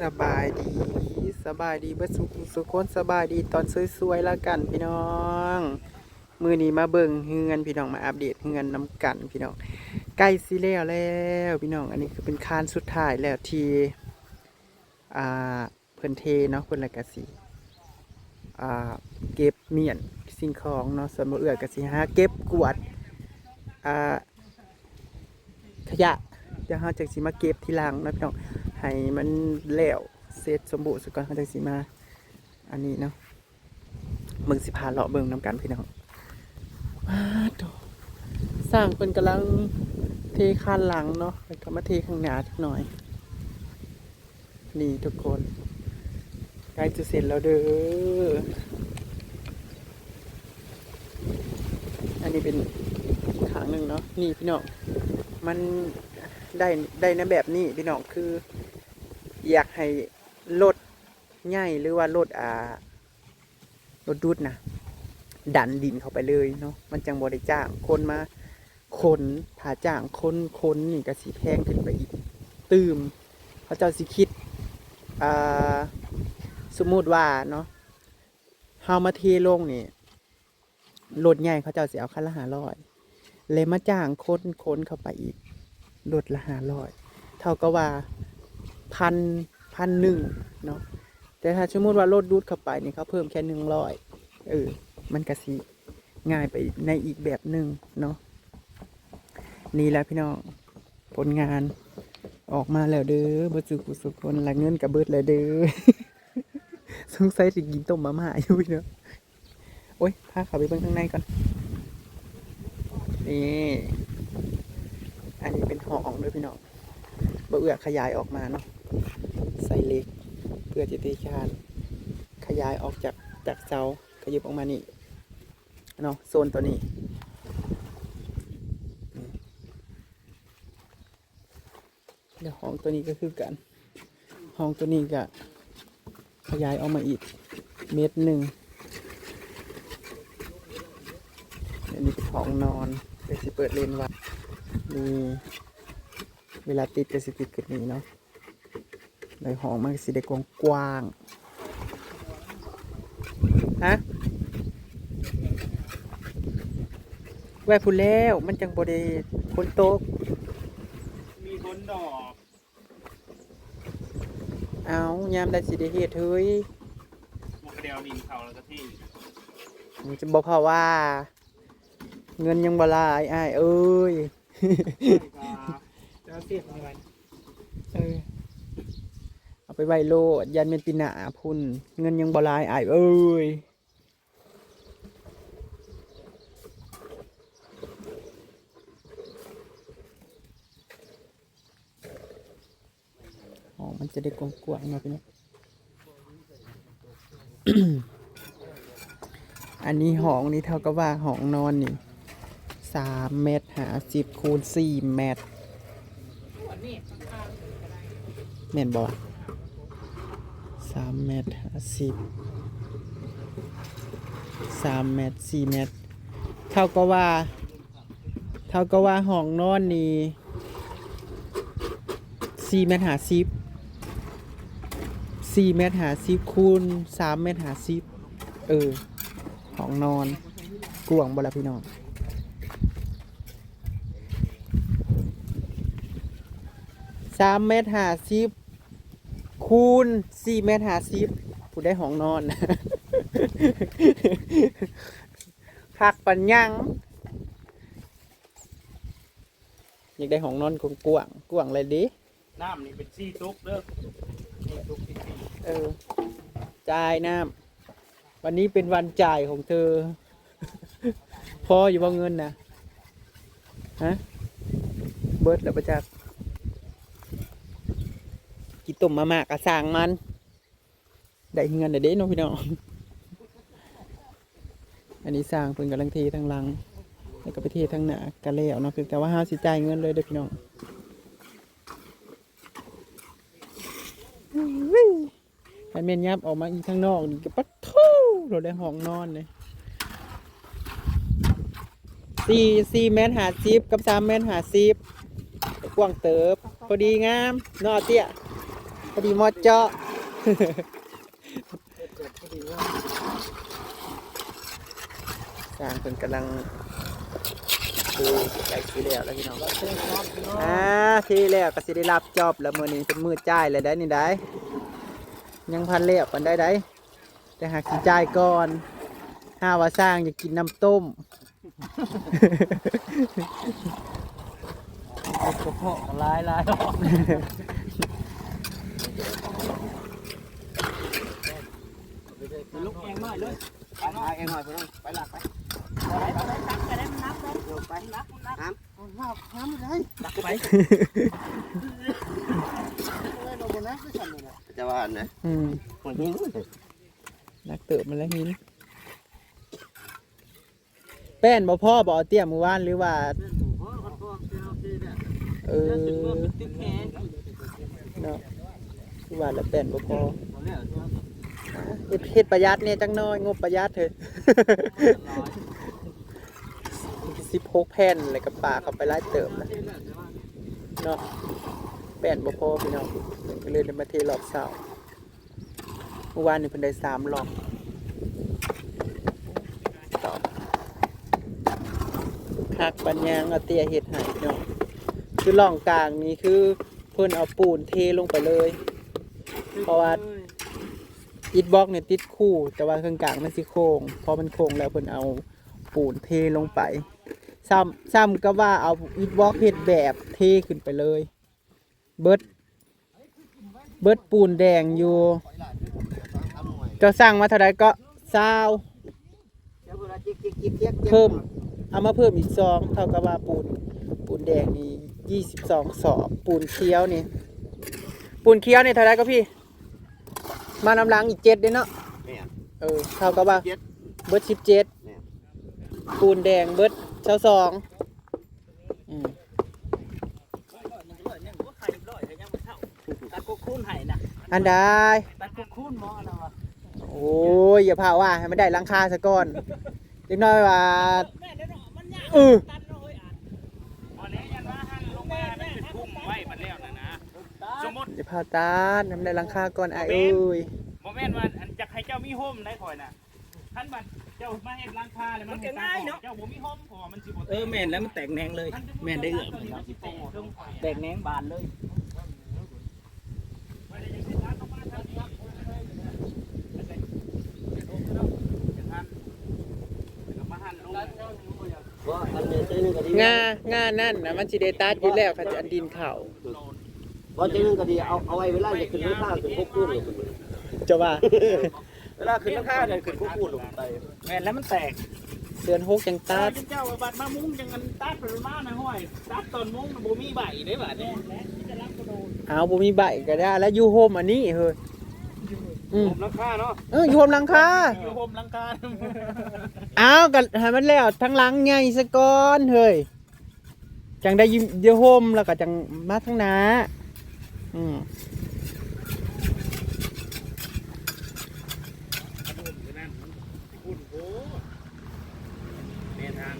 สบายดีสบายดีเบิดสุขสุขคนสบายดีตอนสวยๆแล้วกันพี่น้อง มือนี้มาเบิ่งเฮือนพี่น้องมาอัปเดตเฮือนน้ำกันพี่น้องใกล้สิแล้วแล้วพี่น้อง อันนี้คือเป็นคานสุดท้ายแล้วทีอ่าเพิ่นเทเนาะเพิ่นละกะสิอ่าเก็บเมียนสิ่งของเนาะสมมติเอื้อกะสิหาเก็บกวดอ่าขยะเดี๋ยวเฮาจักสิมาเก็บทีหลังนะพี่น้อง ให้มันแล้วเสร็จสมบูรณ์สุดก่อนเขาจะสิมา อันนี้เนาะเบิ่งสิพาเลาะเบิ่งน้ำกันพี่น้องว้าโตสร้างเป็นกำลังเทคานหลังเนาะแล้วก็มาเทข้างหน้าสักหน่อย นี่ทุกคนใกล้จะเสร็จแล้วเด้อ อันนี้เป็นอีกขางหนึ่งเนาะ นี่พี่น้อง มันได้ได้ในแบบนี้พี่น้องคือ อยากให้รถใหญ่หรือว่ารถอ่ารถดูดนะดันดินเข้าไปเลยเนาะมันจังบริจ้างคนมาขนถ้าจ้างคนคนนี่ก็สีแพงขึ้นไปอีกตืมเขาเจ้าสิคิดอ่าสมมุติว่าเนาะเฮามาเทลงนี่รถใหญ่เขาเจ้าเสิเอาคันละหาร้อยเลยมาจ้างคนคนเข้าไปอีกรถละหาร้อย เท่ากับว่า พันพันหนึ่งเนาะแต่ถ้าสมมติว่ารถดูดเข้าไปนี่เขาเพิ่มแค่หนึ่งร้อยเออ มันกะสิง่ายไปในอีกแบบหนึ่งเนาะนี่แหละพี่น้องผลงานออกมาแล้วเด้อบัจุกุสุคนละเงินกับเบิดแล้วเด้อสงสัยสิกินต้มมาม่าอยู่เนาะโอ้ยพาเขาไปเบิ่งข้างในก่อนนี่อันนี้เป็นห้องด้วยพี่น้องเอื้อขยายออกมาเนาะ ใส่เหล็ก เพื่อจะตีคานขยายออกจากจากเสาขยับออกมานี่เนาะโซนตัวนี้เดี๋ยวห้องตัวนี้ก็คือกันห้องตัวนี้ก็ขยายออกมาอีกเมตรหนึ่งอันนี้เป็นห้องนอนเดี๋ยวสิเปิดเลนไว้นี่เวลาติดก็สิติดขึ้นนี้เนาะ ในห้องมันก็สิได้กว้างกว้างๆฮะแวะพูนแล้วมันจังบไดคนโตกมีคนดอก เอายามได้สิได้เฮ็ดเฮ้ยมันกระเดียวดินเขาแล้วก็ที่มันจะบอกเขาว่า เงินยังบ่หลายอ้ายเอ้ยจะเสียบอะไรเออเอา ไปไว้โลดยันเป็นปีหนาพุ่น เงินยังบ่หลายอ้ายเอ้ยอ๋อมันจะได้กว้างๆหน่อยพี่น้องอันนี้ห้องนี้เท่ากับว่าห้องนอนนี่สามเมตรหาสิบคูณสี่เมตรเมตรบอกสามเมตรหาสิบสามเมตรสี่เมตร เท่ากับว่า เท่ากับว่าห้องนอนนี่สี่เมตรหาสิบสี่เมตรหาสิบคูณสามเมตรหาสิบเออห้องนอนกวงบ่ละพี่น้องสามเมตรห้าสิบ คูณสี่เมตรห้าสิบผู้ได้ห้องนอนคักปัญญังอยากได้ห้องนอนกวางกวางกวางเลยดิน้ำนี่เป็นซี่ตุ๊กเด้อซี่ตุ๊กซี่ซี่เออจ่ายน้ำวันนี้เป็นวันจ่ายของเธอ พออยู่ว่าเงินนะฮะเบิร์ดแล้วประจักษ์ กินต้มมาม่ากระสางมัน ได้เงินเด้เด้น้องพี่น้อง อันนี้สร้างเพิ่นกำลังเททางหลัง แล้วก็ไปเททางหน้ากันแล้วเนาะคือแต่ว่าห้าสิจ่ายเงินเลยเด้อพี่น้องให้เมียนยับออกมาอีกข้างนอกนี่ก็ปัดทู่เราได้ห้องนอนเลยสี่สี่เมตรหาซิบกับสามเมตรหาซิบกว้างเติบ พอดีงามนอเตี้ย พอดีหมอเจาะสร้างเพิ่นกำลังดูใกล้สิแล้วแล้วพี่น้องอ่าทีแล้วก็สิได้รับจอบแล้วมื้อนี้เป็นมื้อจ่ายแล้วได้นี่ได้ ยังพันเลียบกันได้ได้แต่หากสิจ่ายก่อนห้าว่าสร้างอยากกินน้ำต้มกระเพาะลายลาย ลุกเองหน่อยเลยไปหาเองหน่อยพี่น้องไปหลักไปไปไปตักไปได้นับเลยเดี๋ยวไปนับนับน้ำเอาน้ำน้ำเลยตักไปเลยเราบนน้ำก็สั่นเลยนะจะว่าอันไหนอืมมันยิงเลยนักเติบมาแล้วหินแป้นบ่พ่อบ่เอาเตรียมมือวานหรือว่าเออเนาะ คือว่าล้วแป้นบ่พอเฮ็ดเฮ็ดประหยัดเนี่ยจังน้อย งบประหยัดเถอะสิบหกแผ่นอะไรกับปลาเข้าไปไล่เติมนะเนาะแป้นบ่พอพี่น้องเนก็เลยได้มาเทรอบเสาเมื่อวานนี่เพิ่นได้สามรอบต่อคักปัญญางเอาเตียเฮ็ดห้พี่น้องคือร่องกลางนี้คือเพิ่นเอาปูนเทลงไปเลย เพราะว่าอิฐบล็อกเนี่ยติดคู่แต่ว่าเครื่องกลางมันสิโค้งพอมันโค้งแล้วเพิ่นเอาปูนเทลงไปซ้ำซ้ำก็ว่าเอาอิฐบล็อกเฮ็ดแบบเทขึ้นไปเลย เบิดเบิดปูนแดงอยู่จะสร้างมาเท่าไรก็ซาเพิ่มเอามาเพิ่มอีกซองเท่ากับว่าปูนปูนแดงนี่ยี่สิบสองสอบปูนเคี้ยวนี่ปูนเคี้ยวนี่เท่าไรก็พี่ มานำหลังอีกเจ็ดเด้เนาะเนี่ยเออเท่ากับว่าเจ็ดเบิร์ดสิบเจ็ดเนี่ยปูนแดงเบิร์ดเช้าสองอืมตัดกุคูนไห้นะอันใดตัดกุคูนหมอนะวะโอ้ยอย่าพาว่าให้มันได้หลังคาซะก่อนเล็กน้อยว่าแม่เดี๋ยวเนาะมันยากเออ พาตาดให้มันได้หลังคาก่อนไอ้เอ้ยโมเมนต์ว่าอันจะให้เจ้ามีโฮมได้คอยนะท่านบัดเจ้ามาเห็นร้านค้าเลยมันง่ายเนาะเจ้าบ่มีโฮมพอมันสิบ่เออแม่นแล้วมันแตกแหนงเลย แม่นได้เอื้อมมันสิแตกเทิงแหนงบานเลยว่านงางานั่นนะมันสิได้ตัดอยู่แล้วค่ะอันดินเข่า ว่าเจ๊นึงก็ดีเอาเอาไว้เวลาจะขึ้นข้างขึ้นพวกพูดลงจะว่าเวลาขึ้นข้างเนี่ยขึ้นพวกพูดลงไปแม่นแล้วมันแตกเดือนหกจังตัดเจ้าบัดมามุ้งจังกันตัดไปมาในห้อยตัดตอนมุ้งบ่มีใบได้บัดเนี่ยเอาบ่มีใบก็ได้ แล้วอยู่โฮมอันนี้เฮ้ยอืมผมราคาเนาะเอออยู่โฮมหลังคาอยู่โฮมลังการเอากันให้มันแล้วทั้งหลังใหญ่ซะก่อนเฮ้ยจังได้ยิมเดียวโฮมแล้วก็จังมาทั้งหนา อืมคุณโอ้แม่ทาง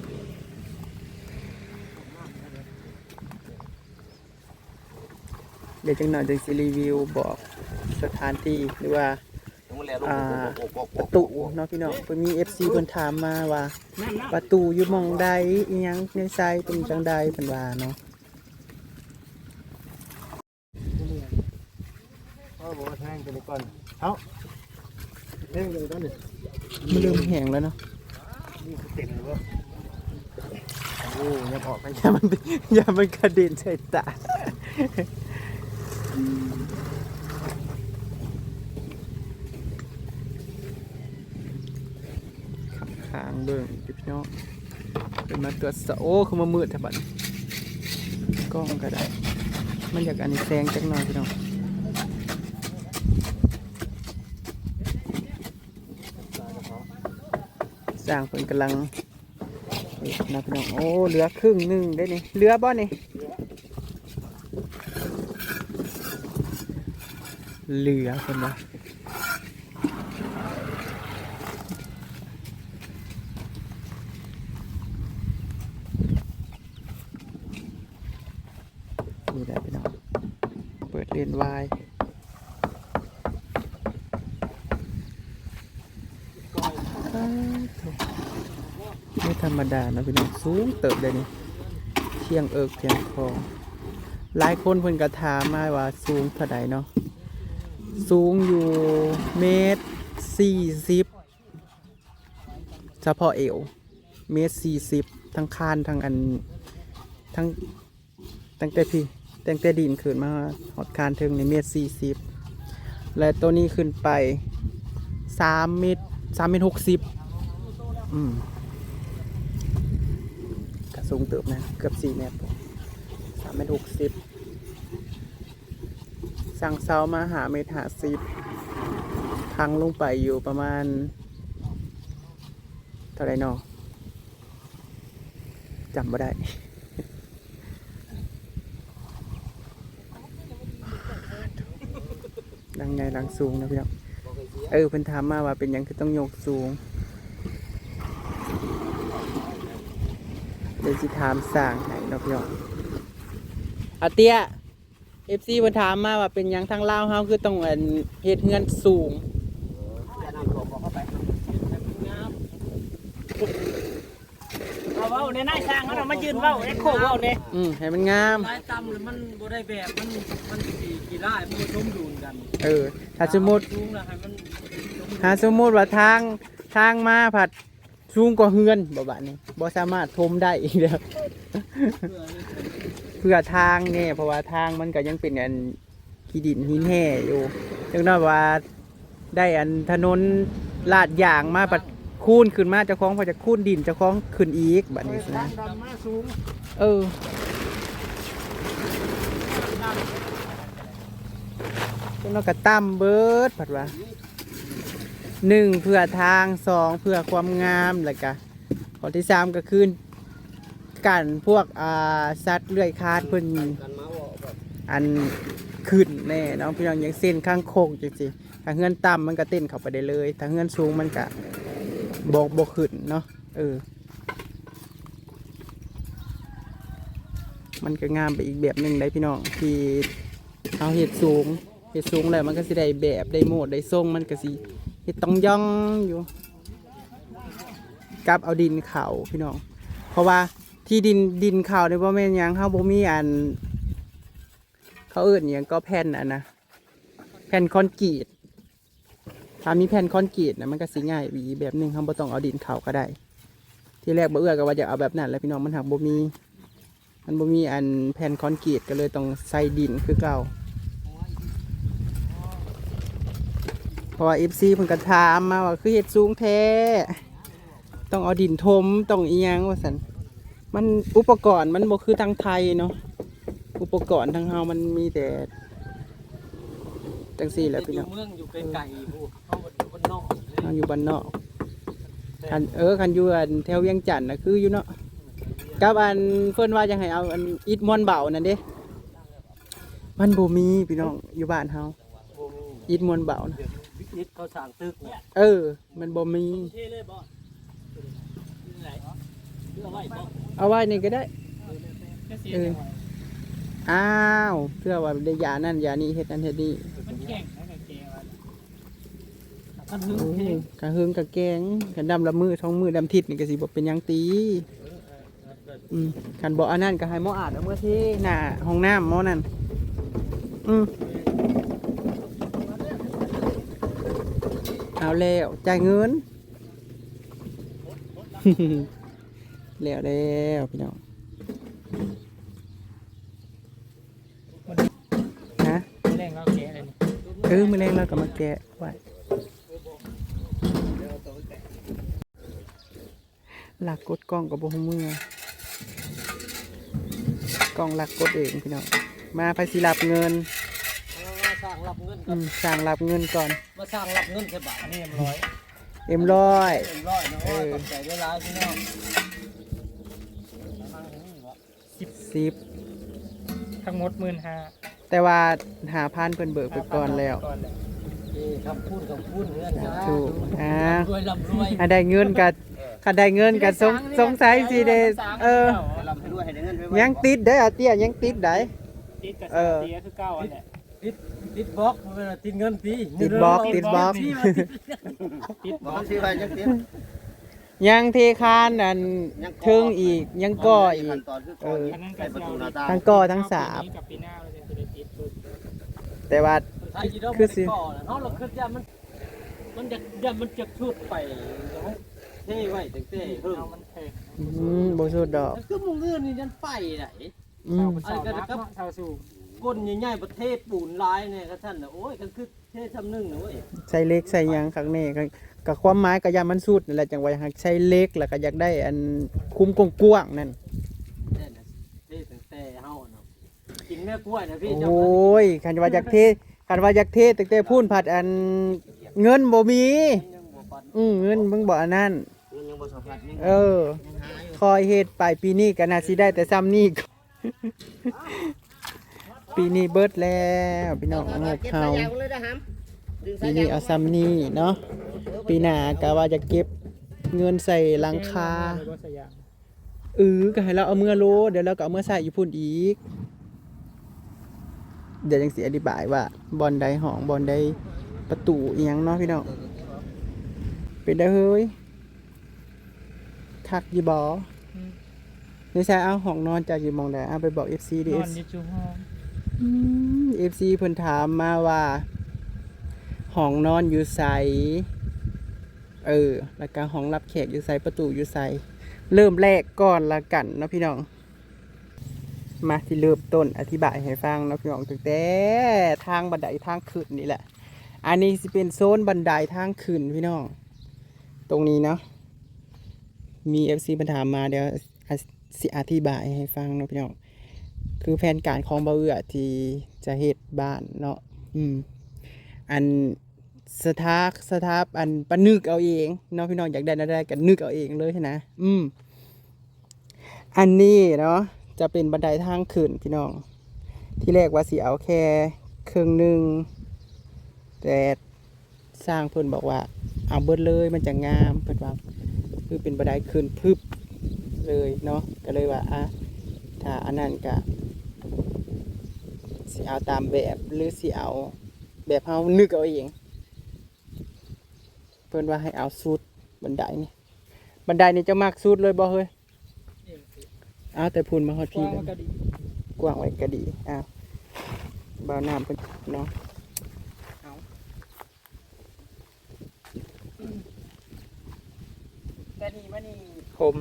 เดี๋ยวจังหน่อยจังสิรีวิวบอกสถานที่หรือว่าอ่าประตูเนาะพี่น้องเพิ่นมี FC เพิ่นถามมาว่านั่นนะประตูอยู่หมองใดอีหยังในไซเป็นจังใดเพิ่นว่าเนาะ เอา บอกว่าแทงกันก่อนเอาแทงกันก่อนดิมันเริ่มแห้งแล้วเนาะนี่เต็มเลยโอ้ยยังออกไปอย่ามันอย่ามันกระเด็นใส่ตาขับขางเบิ่งพี่น้องเป็นมาตรวจสอบโอ้คือมามืดแถบัดนี้กล้องก็ได้ มันอยากอันนี้แซงจักหน่อยพี่น้อง สร้างเพิ่นกำลังเฮ็ดนะพี่น้องโอ้เหลือครึ่งหนึ่งได้นี่เหลือบ่นี่เหลือเพิ่นว่านี่แหละพี่น้องเปิดเรียนวาย ธ รรมดานะพี่น้องสูงเติบเลยนี่เชียงเอิกเชียงคองหลายคนเพิ่นก็ถามมาว่าสูงเท่าใดเนาะสูงอยู่เมตรสี่สิบเฉพาะเอวเมตรสี่สิบทั้งคานทั้งอันทั้งตั้งแต่พี่ตั้งแต่ดินขึ้นมาหอดคานถึงในเมตรสี่สิบและตัวนี้ขึ้นไปสามเมตรสามเมตรหกสิบอืม สูงเติบนะเกือบสี่เมตรสามเมตรหกสิบสั่งเสามาหาเมตรหาสิบพังลงไปอยู่ประมาณ เท่าไรเนาะจำไม่ได้ดังไงดังสูงนะพี่น้องเออเพิ่นถามมาว่าเป็นยังคือต้องโยกสูง ดี๋ยวสิถามสร้างให้เนาะพี่น้องอาเตียเอฟซีเพิ่นถามมาว่าเป็นหยังทางลาวเฮาคือต้องอันเฮ็ดเฮือนสูงเอาเว้าในหน้าช่างมันเอามายืนเว้าเอ็กโคเว้าเนี่ยอืมให้มันงาม ลายต่ำแล้วมันบ่ได้แบบมันมันกี่กี่ไร่มันบ่สมดุลกันเออถ้าสมมุติ สูงแล้วให้มันหาสมมุติว่าทางทางมาผัด สูงกว่าเฮือนบ่บาดนี้บ่สามารถทมได้อีกแล้วเพื่อทางเนี่ยเพราะว่าทางมันก็ยังเป็นอันขี้ดินหินแห่อยู่จังน้อยว่าได้อันถนนลาดยางมาปัดคูนขึ้นมาเจ้าของพอจะคูนดินเจ้าของขึ้นอีกบัดนี้สินะดำมาสูงเออจังน้อยก็ตั้มเบิดผัดว่า หนึ่งเพื่อทางสองเพื่อความงามแล้วก็ข้อที่สามก็คือกันพวกอ่าสัตว์เลื้อยคลานเพิ่นอันขึ้นแน่เนาะพี่น้องอย่างเส้นข้างโคกจริงๆถ้าเฮือนต่ำมันก็เต้นเข้าไปได้เลย ถ้าเฮือนสูงมันก็บอกบอกขึ้นเนาะเออมันก็งามไปอีกแบบหนึ่งได้พี่น้องที่เอาเห็ดสูงเห็ดสูงแล้วมันก็สิได้แบบได้โหมดได้ทรงมันก็สิ เห็ดต้องย่องอยู่กับเอาดินเข่าพี่น้อง เพราะว่าที่ดินดินเข่าในบ่แม่นยังเฮาบ่มีอัน เขาเอื่นอย่างก็แผ่นอะนะแผ่นคอนกรีตถ้ามีแผ่นคอนกรีตนะมันก็สิง่ายอีแบบหนึงเขาบ่ต้องเอาดินเขาก็ได้ ที่แรกบ่เอื้อก็ว่าจะเอาแบบนั้นแหล้วพี่น้องมันหักบ่มีมันบ่มีอันแผ่นคอนกรีตก็เลยต้องใส่ดินคือเก่าเพ ราะว่า FC เพิ่นก็ถามมาว่าคือเฮ็ดสูงแท้ ต้องเอาดินถมต้องอีหยังว่าซั่นมันอุปกรณ์มันบ่คือทางไทยเนาะอุปกรณ์ทางเฮามันมีแต่จังซี่แหละพี่น้องเมืองอยู่ไกลๆผู้เขาบนนอกเฮาอยู่บ้านนอกคันเออคันอยู่อันแถวเวียงจันทน์น่ะคืออยู่เนาะกับอันเพิ่นว่าจะให้เอาอันอิฐมวนเบานั่นเด้มันบ่มีพี่น้องอยู่บ้านเฮาอิฐมวนเบานะ วิกฤตเขาสร้างตึกเนี่ยเออ มันบ่มี เท่เลยบ่ไหนเพื่อไว้บ่เอาไว้นี่ก็ได้ ก็เสียเอออ้าวเพื่อว่าได้ยานั่นยานี้เฮ็ดนั่นเฮ็ดนี่มันแข็งนะกับแกว่ามันหึงโอ้เท่กะเฮิงกะแกงกันดำละมือท้องมือดำทิศนี่ก็สิบ่เป็นหยังตีอืมคันบอกอันนั้นก็ให้หมออาดเอาเมื่อที่หน้าห้องน้ำหมอนั่นอืม เอาแล้วจ่ายเงินแล้วแล้วพี่น้องฮะแรงเราแกเลยเออมือแรงเราก็มาแกะไว้หลักกดกล้องกับโบหูมือกล้องหลักกดเองพี่น้องมาไปสิรับเงิน สร้างรับเงินอืมสั่งรับเงินก่อน มาสร้างรับเงินใช่ป่ะนี่ร้อยเอ็มร้อยเต็มร้อยนะโอ้ยขอบใจด้วยหลายพี่น้องสิบทั้งหมดหมื่นห้าแต่ว่าหาพันเพิ่นเบิกไปก่อนแล้วก่อนแล้วเอ้คำพูดคำพูดเงื่อนนะถูกอ่ารวยร่ำรวยถ้าได้เงินกัถ้าได้เงินกัสงสงสัยสิเดเออร่ำรวยให้ได้เงินไวๆยังติดได้ออาเตี้ยยังติดได้ ติดกับเออ เสียคือเก้าอันแหละติด ติดบล็อกเวลาติดเงินปีติดบล็อกติดบล็อก ติดบบอกอกสิว่าจังซี่ยังเทคานอันเทิงอีกยังก่ออีกขั้นตอนคือก่ออีกอันนั้นใส่ประตูหน้าต่างทั้งก่อทั้งสาบกับปีหน้าเราจะได้ติดตัวแต่ว่าใช่ยี่ดอกคือสิมันก่อนะเนาะเราคือจะมันมันจะจะมันจะชุดไปเท่ไว้ตั้งแต่เพิ่งเอามันแพงอืมบ่สุดดอกแล้วคือมึงเงื่อนนี่ยันไปไหนอืมชาวนักเนาะชาวสู่ ก้นใหญ่ๆประเทศปูนลายเนี่ยก็ท่านน่ะโอ้ยก็คือเทศทำหนึ่งนะเว้ยใส่เล็กใส่หยังข้างนี้ก็ก็ความหมายก็ยามมันสุดนั่นแหละจังว่าอยากใช้เล็กแล้วก็อยากได้อันคุ้มกว้างๆนั่นเท่น่ะเทศตั้งแต่เฮาเนาะกินแม่กล้วยนะพี่โอ้ยคันว่าอยากเทคันว่าอยากเทตั้งแต่พูนผัดอันเงินบ่มี ยังบ่ปันอืมเงินมึงบ่อันนั้นยังบ่สัมผัสยังเออคอยเฮ็ดไปปีนี้ก็น่าสิได้แต่ซ้ำนี่ ปีนี้เบิดแล้วพี่น้องงบเฮาปีนี้เอาซ้ำนี่เนาะปีหน้าก็ว่าจะเก็บเงินใส่หลังคารถสยามเออก็ให้เราเอาเมื่อโลเดี๋ยวเราก็เอาเมื่อใส่อยู่พุ่นอีก เดี๋ยวยังสิอธิบายว่าบอลใดห้องบอลใดประตูอีหยังเนาะพี่น้องเป็นได้เฮ้ยคักอยู่บ่นี่ใช่เอาห้องนอนจากอยู่หมองใดเอาไปบอก FC ดินอนอยู่จูห้อง เอืม FC เพิ่นถามมาว่าห้องนอนอยู่ไสเออ แล้วก็ห้องรับแขกอยู่ไสประตูอยู่ไสเริ่มแรกก่อนละกันเนาะพี่น้อง มาที่เริ่มต้นอธิบายให้ฟังเนาะพี่น้องตั้งแต่ทางบันไดทางขึ้นนี่แหละ อันนี้สิเป็นโซนบันไดทางขึ้นพี่น้อง ตรงนี้เนาะ มี FC ปัญหามมาเดี๋ยวอะสิอธิบายให้ฟังเนาะพี่น้อง คือแผนการของบาเอือที่จะเฮ็ดบ้านเนาะอืมอันสถาสถาอันปะนึกเอาเองเนาะพี่น้องอยากได้อะไรกันนึกเอาเองเลยนะ อืมอันนี้เนาะจะเป็นบันไดทางขึ้นพี่น้อง ที่แรกว่าสิเอาแค่ครึ่งหนึ่งแต่สร้างเพิ่นบอกว่า เอาเบิดเลยมันจะงามเพิ่นว่าคือเป็นบันไดขึ้นพึบเลยเนาะก็เลยว่าอะ ถ้าอันนั้นก็สิเอาตามแบบหรือสิเอาแบบเฮานึกเอาเอง เพิ่นว่าให้เอาสุดบันไดนี่บันไดนี่จะมากสุดเลยบ่เฮ้ยเอาแต่พูนมาฮอดพี่กว้างแล้วมันก็ดีกว้างไว้ก็ดีอ้าวบ่าวน้ำเพิ่นเนาะแต่นี่มันนี่ผม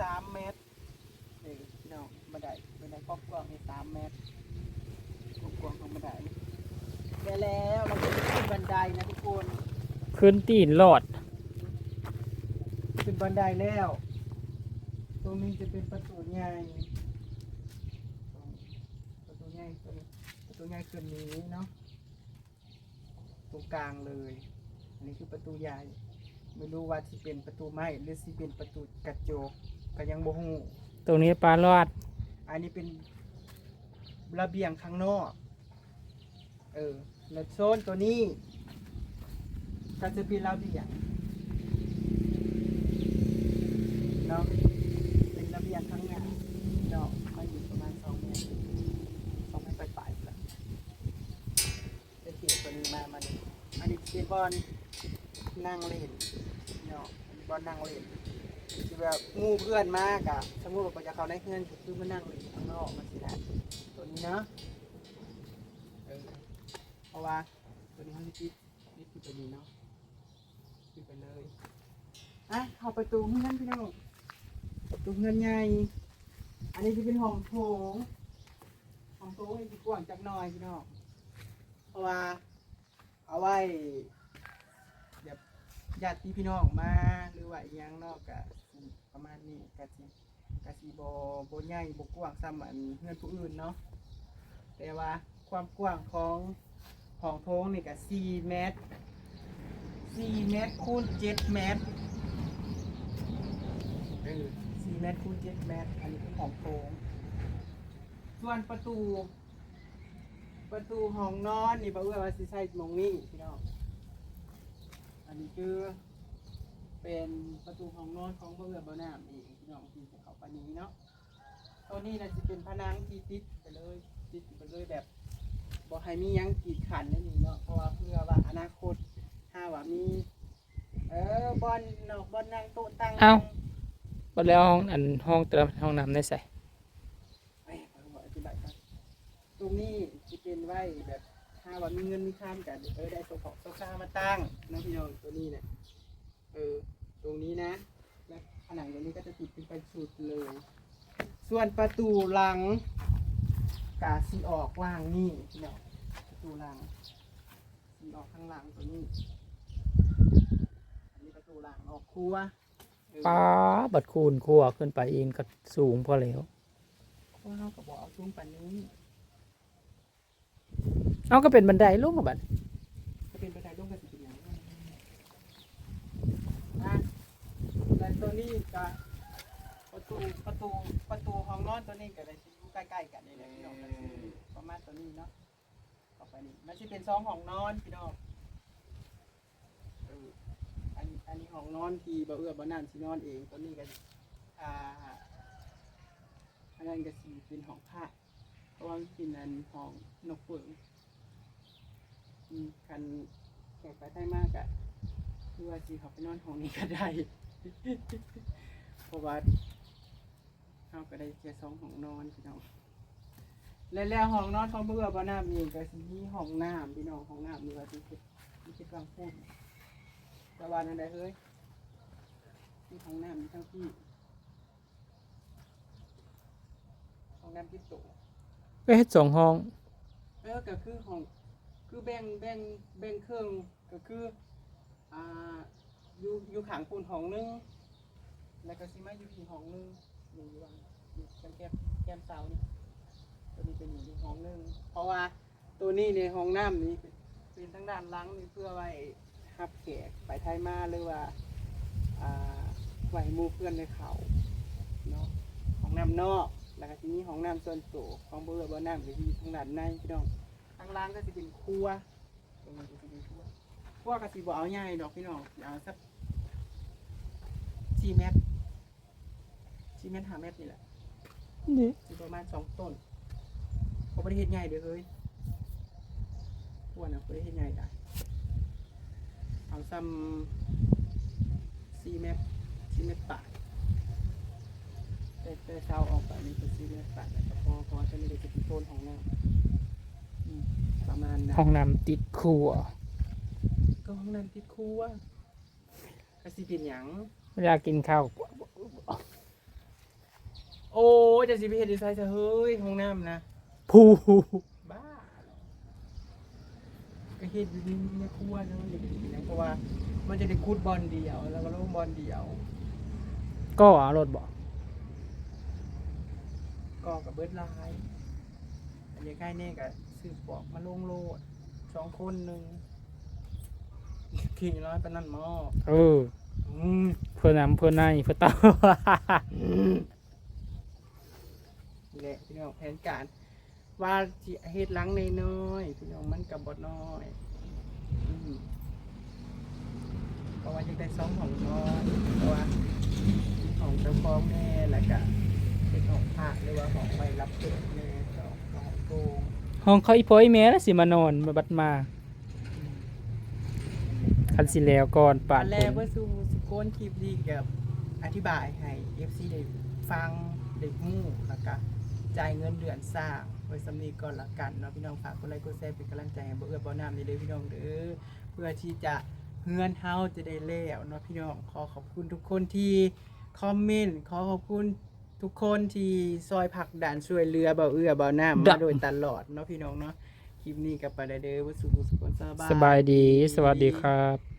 สามเมตรนี่พี่น้องบันไดบันไดกว้างๆนี่สามเมตรกว้างๆของบันไดได้แล้วเราจะขึ้นบันไดนะทุกคน ขึ้นตีนหลอด ขึ้นบันไดแล้ว ตรงนี้จะเป็นประตูใหญ่ประตูใหญ่ตัวนี้ประตูใหญ่ขึ้นนี้เนาะตรงกลางเลย อันนี้คือประตูใหญ่ ไม่รู้ว่าที่เป็นประตูไม้หรือสิเป็นประตูกระจกก็ยังบ่ฮู้ตรงนี้ปลาลอด อันนี้เป็นระเบียงข้างนอก เออแล้วโซนตัวนี้ ก็จะเป็นระเบียงเนาะเป็นระเบียงข้างหน้าเนาะมันอยู่ประมาณสองเมตรสองเมตรปลายๆล้วจะเกี่ยวตัวนี้มามาดูอันนี้เป็นบอลนั่งเล่นเนาะบอลนั่งเล่น คือแบบงูเพื่อนมากอะสมมติว่าจะเขาในเพื่อนก็คือมานั่งเล่ข้างนอกมันสินะตัวนี้เนาะเออเพราะว่าตัวนี้มันติดนี่คือตัวนี้เนาะขึ้นไปเลยอะเข้าประตูเพื่อนพี่น้องประตูเงินใหญ่อันนี้จะเป็นห้องโถงห้องโถงนี่จะกว้างจักหน่อยพี่น้องเพราะว่าเอาไว้แบบญาติพี่น้องมาหรือว่าอหยังนอกกะ ประมาณนี้กะสิกะสิบโบใหญ่บกว้างซ้ำอันเงินผู้อื่นเนาะแต่ว่าความกว้างของห้องโถงนี่กะสี่เมตรสี่เมตรคูณเจ็ดเมตรสี่เมตรคูณเจ็ดเมตร อันนี้คือของโถงส่วนประตู ประตูห้องนอนนี่บ่เอื้อว่าสิใช้มองนี้พี่น้องอันนี้คือ เป็นประตูห้องนอนของบ่เอื้อบ่น้ำเองพี่น้องที่จะเข้าไปนี้เนาะตัวนี้น่ะจะเป็นผนังที่ติดไปเลยติดไปเลยแบบบ่ให้มีหยังกีดขันในนี่เนาะเพราะว่าเพื่อว่าอนาคตถ้าว่ามี เออบอลนอกบอลนั่งโต๊ะตั้งเอ้า บ่แล้วห้องอันห้องแต่ละห้องน้ำได้ใส่เอ้ยผมบอกอธิบายก่อนตรงนี้จะเป็นไว้แบบถ้าว่ามีเงินมีข้ามกันเออได้โต๊ะของโต๊ะข้ามาตั้งนะพี่น้องตัวนี้เนี่ยเออตรงนี้นะและผนังตรงนี้ก็จะติดเป็นไปสุดเลย ส่วนประตูหลังกาสีออกว่างนี่พี่น้องประตูหลังสีออกข้างหลังตัวนี้อันนี้ประตูหลังออกครัวเออป้าบัดคูณครัวขึ้นไปเองก็สูงพอแล้ว ครัวเขาก็บอกเอาซุ้มปันนี้ เอาก็เป็นบันไดลงกับบัดก็เป็นประธานร่วมกันสิเป็นอย่างนั้นนะ และตัวนี้ก็ประตูประตูประตูห้องนอนตัวนี้ก็เลยสิอยู่ใกล้ๆกันนี่แหละพี่น้องก็คือประมาณตัวนี้เนาะต่อไปนี้มันจะเป็นซองห้องนอนพี่น้องเอออันอันนี้ห้องนอนที่บ่เอื้อบ่นานสินอนเองตัวนี้ก็อ่าอันนั้นก็สิเป็นห้องผ้าเพราะว่ามันเป็นอันห้องนกเปิงอืมคันแขกไปได้มากอะคือว่าจีเขาไปนอนห้องนี้ก็ได้ เพราะว่าเขาก็ได้แค่สองห้องนอนพี่น้องและแล้วห้องนอนของเบื่อบ่น้ำมีก็สิมีห้องน้ำพี่น้องห้องน้ำมีว่าที่คิดที่คิดกลางพูดแต่ว่านั่นได้เฮ้ยมีห้องน้ำมีทั้งที่ห้องน้ำที่โตก็เฮ็ดสองห้อง เออก็คือของคือแบ่งแบ่งแบ่งเครื่องก็คืออ่า อยู่อยู่ขางปูนห้องหนึง แล้วก็สิมาอยู่ที่ห้องหนึงอยู่อยู่วางอยู่แก้มแก้มแก้มเสานี่ตัวนี้เป็นอยู่ที่ห้องหนึง เพราะว่าตัวนี้ในห้องน้ำนี้เป็นทั้งด้านหลังนี่เพื่อไว้รับแขกไปไทยมาหรือว่าอ่าไว้หมู่เพื่อนในเขาเนาะห้องน้ำนอกแล้วก็ทีนี้ห้องน้ำส่วนตัวของเบอร์บ่อน้ำก็อยู่ทางด้านในพี่น้องทางล่างก็จะเป็นครัวตรงนี้ก็จะเป็นครัว ครัวก็สิบ่เอาใหญ่ดอกพี่น้องเอาสักสี่เมตรสี่เมตรห้าเมตรนี่แหละนี่สิประมาณสองต้นเขาไม่ได้เฮ็ดใหญ่เด้อเฮ้ยครัวนะไม่ได้เฮ็ดใหญ่ได้เอาซ้ำสี่เมตรสี่เมตรปาดแต่แต่เช้าออกไปนี่เป็นสี่เมตรปาดแล้วก็พอพอจะไม่ได้จะเป็นต้นของเราอืมประมาณนั้น ห้องน้ำติดครัว ก็ห้องน้ำติดครัวก็สิเป็นหยังเวลากินข้าวโอ้ยจะสิไปเฮ็ดดีไซน์ซะเฮ้ยห้องน้ำนะผู้บ้าก็เฮ็ดอยู่ในในครัวนะมันจะดีนะเพราะว่ามันจะได้คูดบอลเดียว แล้วก็ลงบอลเดียว ก็เอารถบ่ก็กับเบิร์ดไลน์อันนี้ใกล้เนี่ยกับซื้อปอกมาลงโลดสองคนหนึ่ง ขี่น้อยปานนั่นหมอเอออืมเพื่อนำเพื่อนในเพื่อนเต้านี่แหละพี่น้องแผนการ ว่าสิเฮ็ดหลังน้อยๆพี่น้องมันกับบดน้อยอืมเพราะว่าจะได้สองของนอนเพราะว่ามีของเจ้าของแม่แล้วก็เป็นของพระหรือว่าของไปรับเกิดแม่สองของโกงห้องเขาอีพ่ออีแม่แล้วสิมานอนมาบัดมา คันสิแล้วก่อนปาดอนแรเพิ่กนว่าสู่สิโกนคลิปนี้กับอธิบายให้ FC ได้ฟังได้ฮู้แล้วก็จ่ายเงินเดือนสร้างไว้สำนีก่อนละกันเนาะพี่น้องฝากกดไลค์กดแชร์เป็นกำลังใจให้บ่เอื้อบ่น้ำนี่เด้อพี่น้องเด้อเพื่อที่จะเฮือนเฮาจะได้แล้วเนาะพี่น้องขอขอบคุณทุกคนที่คอมเมนต์ขอขอบคุณทุกคนที่ซอยผลักดันช่วยเหลือบ่เอื้อเบ่น้ำมาโดยตลอดเนาะพี่น้องเนาะ คลิปนี้กับไปได้เด้อว่าสู่สุขสบาย สบายดี สวัสดีครับ